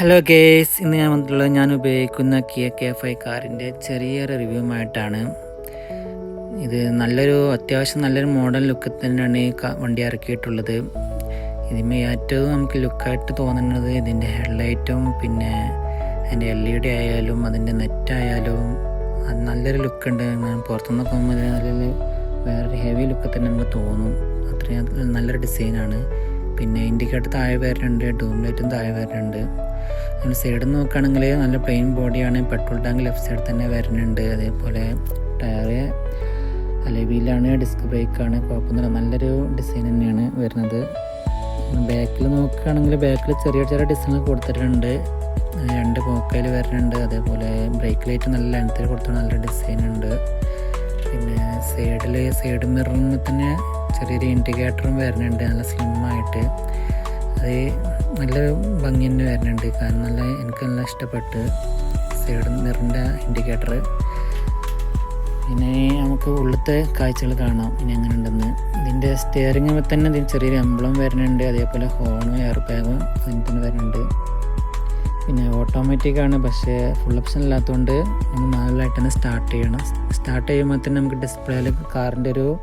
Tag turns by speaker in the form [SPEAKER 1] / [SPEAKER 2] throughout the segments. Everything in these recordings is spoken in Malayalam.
[SPEAKER 1] ഹലോ ഗേസ് ഇന്ന് ഞാൻ വന്നിട്ടുള്ളത് ഞാൻ ഉപയോഗിക്കുന്ന കിയ കെ ഫൈവ് കാറിന്റെ ചെറിയൊരു റിവ്യൂമായിട്ടാണ്. ഇത് നല്ലൊരു അത്യാവശ്യം നല്ലൊരു മോഡൽ ലുക്ക് തന്നെയാണ് ഈ വണ്ടി ഇറക്കിയിട്ടുള്ളത്. ഇതിന് ഏറ്റവും നമുക്ക് ലുക്കായിട്ട് തോന്നുന്നത് ഇതിന്റെ ഹെഡ്ലൈറ്റും പിന്നെ അതിന്റെ എൽ ഇ ഡി ആയാലും അതിന്റെ നെറ്റായാലും അത് നല്ലൊരു ലുക്കുണ്ട് പുറത്തുനിന്ന് പോകുമ്പോൾ ഇതിന് നല്ലൊരു വേറൊരു ഹെവി ലുക്ക് തന്നെ നമുക്ക് തോന്നും. അത്രയും നല്ലൊരു ഡിസൈനാണ് പിന്നെ ഇൻഡിക്കേറ്റർ താഴെ വരുന്നുണ്ട് ഡൂം ലൈറ്റും താഴെ വരുന്നുണ്ട്. നമ്മൾ സൈഡിൽ നോക്കുകയാണെങ്കിൽ നല്ല പ്ലെയിൻ ബോഡിയാണ് പെട്രോൾ ടാങ്ക് ലെഫ്റ്റ് സൈഡിൽ തന്നെ വരുന്നുണ്ട്. അതേപോലെ ടയറ് അലവിയിലാണ് ഡിസ്ക് ബ്രേക്കാണ് കുഴപ്പമൊന്നുമില്ല. നല്ലൊരു ഡിസൈൻ തന്നെയാണ് വരുന്നത്. ബാക്കിൽ നോക്കുകയാണെങ്കിൽ ബാക്കിൽ ചെറിയ ചെറിയ ഡിസൈനുകൾ കൊടുത്തിട്ടുണ്ട്. രണ്ട് പോക്കയിൽ വരുന്നുണ്ട്. അതേപോലെ ബ്രേക്ക് ലൈറ്റ് നല്ല ലെങ്ത്തിൽ കൊടുത്ത നല്ല ഡിസൈൻ ഉണ്ട്. പിന്നെ സൈഡിൽ സൈഡ് മിററിൽ തന്നെ ചെറിയൊരു ഇൻഡിക്കേറ്ററും വരുന്നുണ്ട്. നല്ല സ്ലിമ്മായിട്ട് അത് നല്ല ഭംഗി തന്നെ വരുന്നുണ്ട്. കാരണം നല്ല എനിക്ക് നല്ല ഇഷ്ടപ്പെട്ട് സൈഡ് മിററിന്റെ ഇൻഡിക്കേറ്റർ പിന്നെ നമുക്ക് ഉള്ളത്തെ കാഴ്ചകൾ കാണാം. ഇനി എങ്ങനെ ഉണ്ടെന്ന്. ഇതിന്റെ സ്റ്റിയറിംഗ് തന്നെ ഇതിന് ചെറിയൊരു എംബ്ലം വരുന്നുണ്ട്. അതേപോലെ ഹോണും എയർ ബാഗും അതിന് തന്നെ വരുന്നുണ്ട്. പിന്നെ ഓട്ടോമാറ്റിക് ആണ്. പക്ഷേ ഫുൾ ഓപ്ഷൻ ഇല്ലാത്തതുകൊണ്ട് നമ്മൾ മാനുവലായിട്ട് തന്നെ സ്റ്റാർട്ട് ചെയ്യണം. സ്റ്റാർട്ട് ചെയ്യുമ്പോൾ തന്നെ നമുക്ക് ഡിസ്പ്ലേയിൽ കാറിന്റെ ഒരു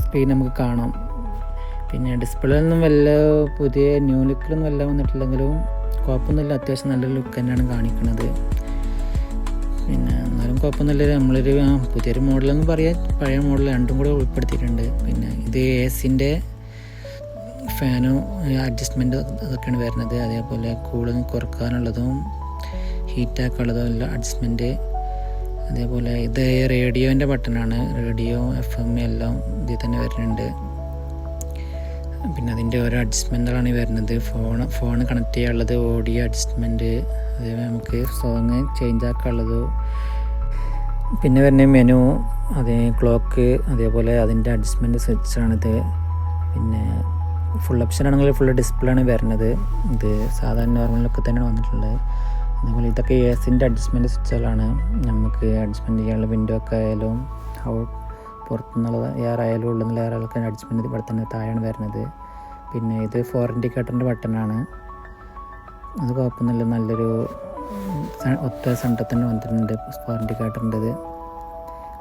[SPEAKER 1] സ്ക്രീൻ നമുക്ക് കാണാം. പിന്നെ ഡിസ്പ്ലേയിലൊന്നും വല്ല പുതിയ ന്യൂ ലുക്കിലൊന്നും വല്ല വന്നിട്ടില്ലെങ്കിലും കുഴപ്പമൊന്നുമില്ല. അത്യാവശ്യം നല്ലൊരു ലുക്ക് തന്നെയാണ് കാണിക്കുന്നത് പിന്നെ എന്നാലും കുഴപ്പമൊന്നുമില്ല. നമ്മളൊരു പുതിയൊരു മോഡലെന്ന് പറയാം പഴയ മോഡൽ രണ്ടും കൂടെ ഉൾപ്പെടുത്തിയിട്ടുണ്ട്. പിന്നെ ഇത് എ സിന്റെ ഫാനും അഡ്ജസ്റ്റ്മെന്റ് അതൊക്കെയാണ് വരുന്നത്. അതേപോലെ കൂളിങ് കുറക്കാനുള്ളതും ഹീറ്റാക്കാനുള്ളതും എല്ലാം അഡ്ജസ്റ്റ്മെന്റ്. അതേപോലെ ഇത് റേഡിയോന്റെ ബട്ടണാണ്. റേഡിയോ എഫ് എം എല്ലാം ഇതിൽ തന്നെ വരുന്നുണ്ട്. പിന്നെ അതിന്റെ ഓരോ അഡ്ജസ്റ്റ്മെന്റുകളാണ് വരുന്നത്. ഫോൺ ഫോൺ കണക്ട് ചെയ്യാനുള്ളത് ഓഡിയോ അഡ്ജസ്റ്റ്മെന്റ് അതേപോലെ നമുക്ക് സോങ് ചേഞ്ച് ആക്കാനുള്ളത്. പിന്നെ വരുന്ന മെനു അതേ ക്ലോക്ക് അതേപോലെ അതിന്റെ അഡ്ജസ്റ്റ്മെന്റ് സ്വിച്ചാണിത് പിന്നെ ഫുൾ ഓപ്ഷൻ ആണെങ്കിൽ ഫുൾ ഡിസ്പ്ലേ ആണ് വരുന്നത്. ഇത് സാധാരണ നോർമലൊക്കെ തന്നെയാണ് വന്നിട്ടുള്ളത്. അതേപോലെ ഇതൊക്കെ എ സിന്റെ അഡ്ജസ്റ്റ്മെന്റ് സ്വിച്ചുകളാണ് നമുക്ക് അഡ്ജസ്റ്റ്മെന്റ് ചെയ്യാനുള്ള വിൻഡോ ഒക്കെ ആയാലും പുറത്തുനിന്നുള്ള എയർ ആയാലും ഉള്ളിൽ നിന്നുള്ള എയർ ആയാലും അഡ്ജസ്റ്റ്മെന്റ് ഇവിടെ തന്നെ താഴെയാണ് വരുന്നത്. പിന്നെ ഇത് ഫോർ ഇൻഡിക്കേറ്ററിന്റെ ബട്ടണാണ് അത് കുഴപ്പമൊന്നുമില്ല. നല്ലൊരു ഒറ്റ സെന്റത്തിന് വന്നിട്ടുണ്ട് ഫോർ ഇൻഡിക്കേറ്ററിന്റെത്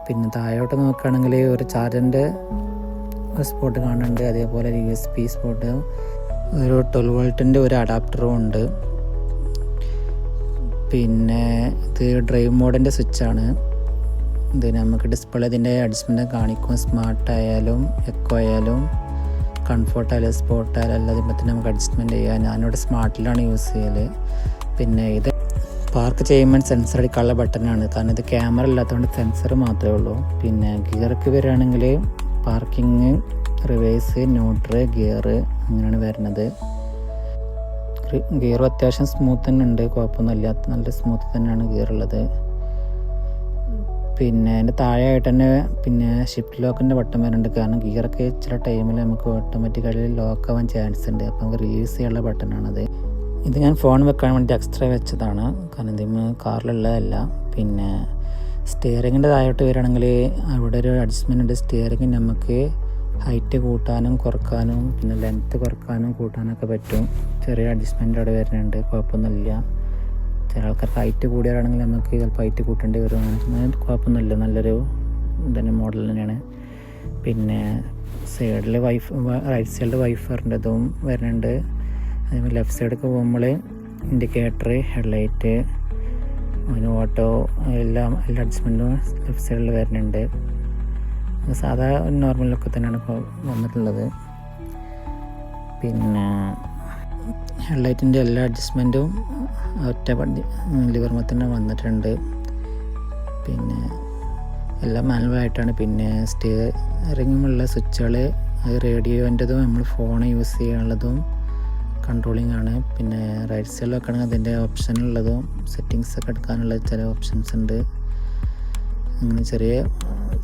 [SPEAKER 1] പിന്നെ താഴോട്ട് നോക്കുകയാണെങ്കിൽ ഒരു ചാർജറിന്റെ സ്പോട്ട് കാണുന്നുണ്ട്. അതേപോലെ യു എസ് പി സ്പോട്ട് ഒരു ട്വൽവ് വോൾട്ടിന്റെ ഒരു അഡാപ്റ്ററും ഉണ്ട്. പിന്നെ ഇത് ഡ്രൈവ് മോഡിന്റെ സ്വിച്ചാണ് ഇത് നമുക്ക് ഡിസ്പ്ലേ ഇതിന്റെ അഡ്ജസ്റ്റ്മെന്റ് കാണിക്കും. സ്മാർട്ട് ആയാലും എക്കോ ആയാലും. കംഫോർട്ട് ആയാലും സ്പോർട്ട് ആയാലും എല്ലാതും പറ്റി നമുക്ക് അഡ്ജസ്റ്റ്മെന്റ് ചെയ്യാം ഞാനിവിടെ സ്മാർട്ടിലാണ് യൂസ് ചെയ്യൽ പിന്നെ ഇത് പാർക്ക് ചെയ്യുമ്പോൾ സെൻസർ അടിക്കാനുള്ള ബട്ടനാണ് കാരണം ഇത് ക്യാമറ ഇല്ലാത്തതുകൊണ്ട് സെൻസർ മാത്രമേ ഉള്ളൂ. പിന്നെ ഗിയർക്ക് വരികയാണെങ്കിൽ പാർക്കിങ് റിവേഴ്സ് ന്യൂട്രൽ ഗിയർ അങ്ങനെയാണ് വരുന്നത്. ഗിയർ അത്യാവശ്യം സ്മൂത്ത് തന്നെ ഉണ്ട്. കുഴപ്പമൊന്നുമില്ല. നല്ല സ്മൂത്ത് തന്നെയാണ് ഗിയർ ഉള്ളത്. പിന്നെ അതിന്റെ താഴെയായിട്ട് തന്നെ പിന്നെ ഷിഫ്റ്റ് ലോക്കിന്റെ ബട്ടൺ വരുന്നുണ്ട്. കാരണം ഗിയറൊക്കെ ചില ടൈമിൽ നമുക്ക് ഓട്ടോമാറ്റിക്കായി ലോക്ക് ആവാൻ ചാൻസ് ഉണ്ട്. അപ്പോൾ നമുക്ക് റിലീസ് ചെയ്യാനുള്ള ബട്ടണാണത് ഇത് ഞാൻ ഫോൺ വെക്കാൻ വേണ്ടി എക്സ്ട്രാ വെച്ചതാണ്. കാരണം ഇതിന് കാറിലുള്ളതല്ല. പിന്നെ സ്റ്റിയറിങ്ങിന്റെ താഴോട്ട് വരികയാണെങ്കിൽ അവിടെ ഒരു അഡ്ജസ്റ്റ്മെന്റ് ഉണ്ട്. സ്റ്റിയറിങ് നമുക്ക് ഹൈറ്റ് കൂട്ടാനും കുറക്കാനും പിന്നെ ലെങ്ത്ത് കുറക്കാനും കൂട്ടാനൊക്കെ പറ്റും. ചെറിയ അഡ്ജസ്റ്റ്മെന്റ് അവിടെ വരുന്നുണ്ട്. കുഴപ്പമൊന്നുമില്ല. ചില ആൾക്കാർക്ക് ഹൈറ്റ് കൂടിയാണെങ്കിൽ നമുക്ക് ചിലപ്പോൾ ഹൈറ്റ് കൂട്ടേണ്ടി വരും അങ്ങനെ കുഴപ്പമൊന്നുമില്ല. നല്ലൊരു തന്നെ മോഡൽ തന്നെയാണ്. പിന്നെ സൈഡിൽ വൈഫ് റൈറ്റ് സൈഡിൽ വൈഫറിന്റെതും വരുന്നുണ്ട്. അതേപോലെ ലെഫ്റ്റ് സൈഡൊക്കെ പോകുമ്പോൾ ഇൻഡിക്കേറ്റർ ഹെഡ്ലൈറ്റ് അതിന് ഓട്ടോ എല്ലാം എല്ലാ അഡ്ജസ്റ്റ്മെന്റും ലെഫ്റ്റ് സൈഡിൽ വരുന്നുണ്ട്. സാധാ നോർമൽ ലുക്ക് തന്നെയാണ് ഇപ്പോൾ വന്നിട്ടുള്ളത്. പിന്നെ ഹെഡ്ലൈറ്റിന്റെ എല്ലാ അഡ്ജസ്റ്റ്മെന്റും ഒറ്റ വണ്ടി ലിവർമ തന്നെ വന്നിട്ടുണ്ട്. പിന്നെ എല്ലാം മാനുവലായിട്ടാണ് പിന്നെ സ്റ്റിയറിങ്ങുമുള്ള സ്വിച്ചുകൾ അത് റേഡിയോന്റെതും നമ്മൾ ഫോൺ യൂസ് ചെയ്യാനുള്ളതും കൺട്രോളിംഗ് ആണ്. പിന്നെ റൈറ്റ് സൈഡിൽ വെക്കണമെങ്കിൽ അതിന്റെ ഓപ്ഷനുള്ളതും സെറ്റിങ്സ് ഒക്കെ എടുക്കാനുള്ള ചില ഓപ്ഷൻസ് ഉണ്ട്. അങ്ങനെ ചെറിയ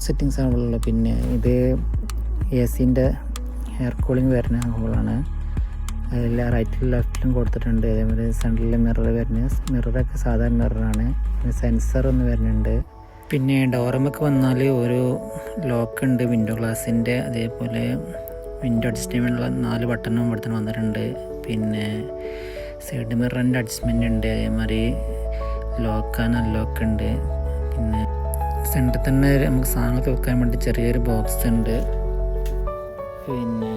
[SPEAKER 1] സെറ്റിങ്സ് ആണുള്ളത് പിന്നെ ഇത് എ സിന്റെ എയർ കൂളിംഗ് വരുന്ന ഹോളാണ് അതിൽ റൈറ്റിലും ലെഫ്റ്റിലും കൊടുത്തിട്ടുണ്ട്. അതേപോലെ സെൻട്രലിൽ മിറർ വരുന്ന മിററൊക്കെ സാധാരണ മിററാണ് പിന്നെ സെൻസർ ഒന്ന് വരുന്നുണ്ട്. പിന്നെ ഡോറമൊക്കെ വന്നാൽ ഒരു ലോക്ക് ഉണ്ട് വിൻഡോ ഗ്ലാസിന്റെ അതേപോലെ വിൻഡോ അഡ്ജസ്റ്റ്മെന്റുള്ള നാല് ബട്ടണും ഇവിടെ വന്നിട്ടുണ്ട്. പിന്നെ സൈഡ് മിററിന്റെ അഡ്ജസ്റ്റ്മെന്റ് ഉണ്ട്. അതേമാതിരി ലോക്ക് ആൻഡ് അൺലോക്ക് ഉണ്ട്. പിന്നെ സെന്ററിൽ തന്നെ നമുക്ക് സാധനങ്ങൾ വെക്കാൻ വേണ്ടി ചെറിയൊരു ബോക്സ് ഉണ്ട്. പിന്നെ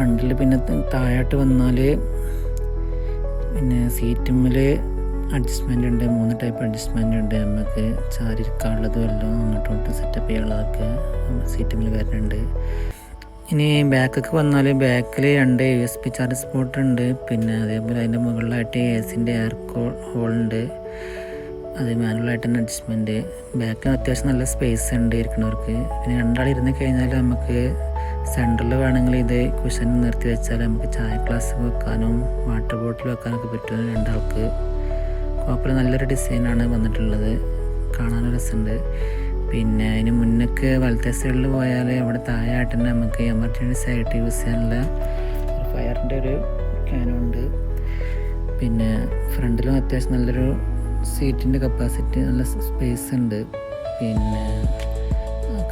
[SPEAKER 1] ഫ്രണ്ടിൽ പിന്നെ താഴോട്ട് വന്നാൽ പിന്നെ സീറ്റുമ്മിൽ അഡ്ജസ്റ്റ്മെന്റ് ഉണ്ട് മൂന്ന് ടൈപ്പ് അഡ്ജസ്റ്റ്മെന്റ് ഉണ്ട് നമുക്ക് ചാരിക്കാനുള്ളതും എല്ലാം അങ്ങോട്ടും ഇങ്ങോട്ടും സെറ്റപ്പ് ചെയ്യാനുള്ളതൊക്കെ സീറ്റുമ്മിൽ വരുന്നുണ്ട് ഇനി ബാക്കൊക്കെ വന്നാൽ ബാക്കിൽ രണ്ട് U S B charge spot ഉണ്ട്. പിന്നെ അതേപോലെ അതിന്റെ മുകളിലായിട്ട് എ സിന്റെ എയർ ഹോളുണ്ട് അത് മാനുവലായിട്ട് തന്നെ അഡ്ജസ്റ്റ്മെന്റ് ബാക്കിൽ അത്യാവശ്യം നല്ല സ്പേസ് ഉണ്ട് ഇരിക്കുന്നവർക്ക് പിന്നെ രണ്ടാൾ ഇരുന്ന് കഴിഞ്ഞാൽ നമുക്ക് സെന്ററിൽ വേണമെങ്കിൽ ഇത് കുഷൻ നിർത്തി വെച്ചാൽ നമുക്ക് ചായ ഗ്ലാസ് വെക്കാനും വാട്ടർ ബോട്ടിൽ വെക്കാനൊക്കെ പറ്റും രണ്ടാൾക്ക്. കുഴപ്പമില്ല നല്ലൊരു ഡിസൈനാണ് വന്നിട്ടുള്ളത്. കാണാൻ രസമുണ്ട്. പിന്നെ അതിന് മുന്നേക്ക് വലത്തെ സൈഡിൽ പോയാൽ അവിടെ താഴെയായിട്ട് തന്നെ നമുക്ക് എമർജൻസി ആയിട്ട് യൂസ് ചെയ്യാനുള്ള ഫയറിന്റെ ഒരു ക്യാനുണ്ട് പിന്നെ ഫ്രണ്ടിലും അത്യാവശ്യം നല്ലൊരു സീറ്റിന്റെ കപ്പാസിറ്റി നല്ല സ്പേസ് ഉണ്ട്. പിന്നെ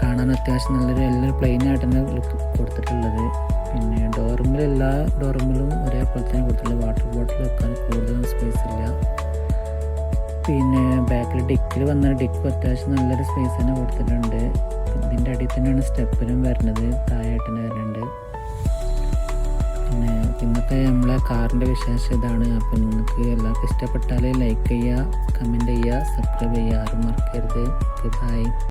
[SPEAKER 1] കാണാൻ അത്യാവശ്യം നല്ലൊരു എല്ലാം പ്ലെയിൻ ആയിട്ട് തന്നെ ലുക്ക് കൊടുത്തിട്ടുള്ളത്. പിന്നെ ഡോർമിൽ എല്ലാ ഡോർമിലും ഒരേപോലെ തന്നെ കൊടുത്തിട്ടുള്ളത് വാട്ടർ ബോട്ടിൽ വെക്കാൻ കൂടുതലും സ്പേസ് ഇല്ല. പിന്നെ ബാക്കിൽ ഡിക്കിൽ വന്ന ഡിക്ക് അത്യാവശ്യം നല്ലൊരു സ്പേസ് തന്നെ കൊടുത്തിട്ടുണ്ട്. ഇതിന്റെ അടിയിൽ തന്നെയാണ് സ്റ്റെപ്പിനും വരുന്നത്. താഴെയായിട്ട് തന്നെ വരുന്നുണ്ട് പിന്നെ ഇന്നത്തെ നമ്മളെ കാറിന്റെ വിശേഷം ഇതാണ്. അപ്പം നിങ്ങൾക്ക് എല്ലാവർക്കും ഇഷ്ടപ്പെട്ടാൽ ലൈക്ക് ചെയ്യുക കമന്റ് ചെയ്യുക സബ്സ്ക്രൈബ് ചെയ്യുക. ആരും മറക്കരുത്. ബൈ